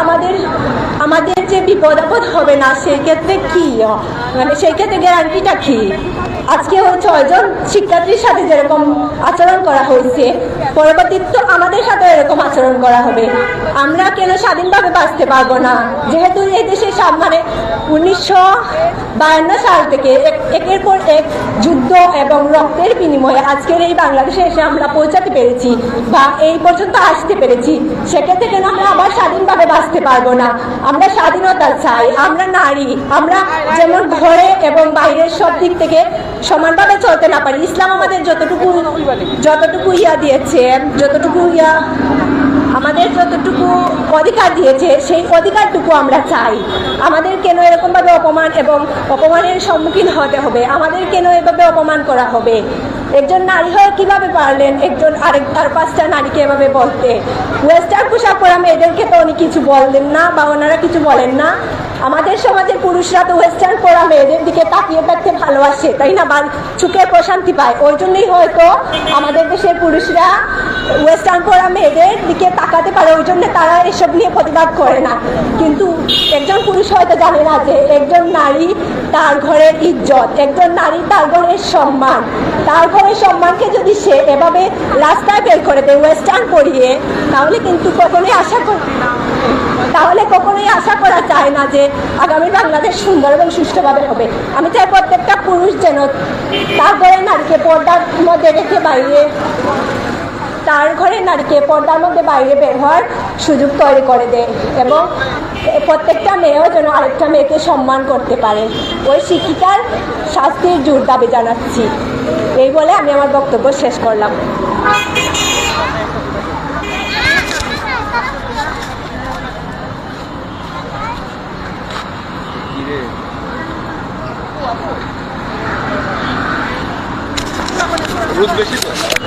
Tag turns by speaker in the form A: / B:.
A: আমাদের আমাদের যে বিপদ আপদ হবে না সেই ক্ষেত্রে কি? মানে সেই ক্ষেত্রে গ্যারান্টিটা কি? আজকে ছয়জন শিক্ষার্থীর সাথে যেরকম আচরণ করা হয়েছে, পরবর্তীতে তো আমাদের সাথে এরকম আচরণ করা হবে। আমরা কেন স্বাধীনভাবে বাঁচতে পারব না? যেহেতু এই দেশে মানে উনিশশো বায়ান্ন সাল থেকে একের পর এক যুদ্ধ এবং রক্তের বিনিময়ে আজকের এই বাংলাদেশে এসে আমরা পৌঁছাতে পেরেছি বা এই পর্যন্ত আসতে পেরেছি, সেক্ষেত্রে কেন আমরা আবার স্বাধীনভাবে বাঁচতে পারব না? আমরা স্বাধীনতা চাই, আমরা নারী, আমরা যেমন ঘরে এবং বাইরের সব দিক থেকে সমানভাবে চলতে না পারি। ইসলাম আমাদের যতটুকু যতটুকু ইয়া দিয়েছে, যতটুকু ইয়া আমাদের যতটুকু অধিকার দিয়েছে, সেই অধিকারটুকু আমরা চাই। আমাদের কেন এরকমভাবে অপমান এবং অপমানের সম্মুখীন হতে হবে? আমাদের কেন এভাবে অপমান করা হবে? একজন নারী হয়ে কীভাবে পারলেন? একজন আরেক আর পাঁচটা নারীকে এভাবে বলতে। ওয়েস্টার্ন পোশাক পরা মেয়েদেরকে তো উনি কিছু বললেন না বা ওনারা কিছু বলেন না। আমাদের সমাজের পুরুষরা তো ওয়েস্টার্ন পরা মেয়েদের দিকে তাকিয়ে থাকতে ভালোবাসে, তাই না? বা চুকে প্রশান্তি পায়। ওই জন্যই হয়তো আমাদের দেশের পুরুষরা ওয়েস্টার্ন পরা মেয়েদের দিকে তাকাতে পারে, ওই জন্য তারা এসব নিয়ে প্রতিবাদ করে না। কিন্তু একজন পুরুষ হয়তো জানে না যে একজন নারী তার ঘরের ইজ্জত, একজন নারী তার ঘরের সম্মান। তার ঘরের সম্মানকে যদি সে এভাবে রাস্তায় বের করে দেয় ওয়েস্টার্ন পরিয়ে, তাহলে কিন্তু কখনোই আশা করি তাহলে কখনোই আশা করা যায় না যে আগামী বাংলাদেশ সুন্দর এবং সুষ্ঠুভাবে হবে। আমি চাই প্রত্যেকটা পুরুষ যেন তার ঘরের নারীকে পর্দার মধ্যে রেখে বাইরে, তার ঘরে নারীকে পর্দার মধ্যে বাইরে বের হওয়ার সুযোগ তৈরি করে দেয় এবং প্রত্যেকটা মেয়েও যেন আরেকটা মেয়েকে সম্মান করতে পারে। ওই শিক্ষিকার শাস্তির জোর দাবি জানাচ্ছি। এই বলে আমি আমার বক্তব্য শেষ করলাম।
B: левее. Рут защита.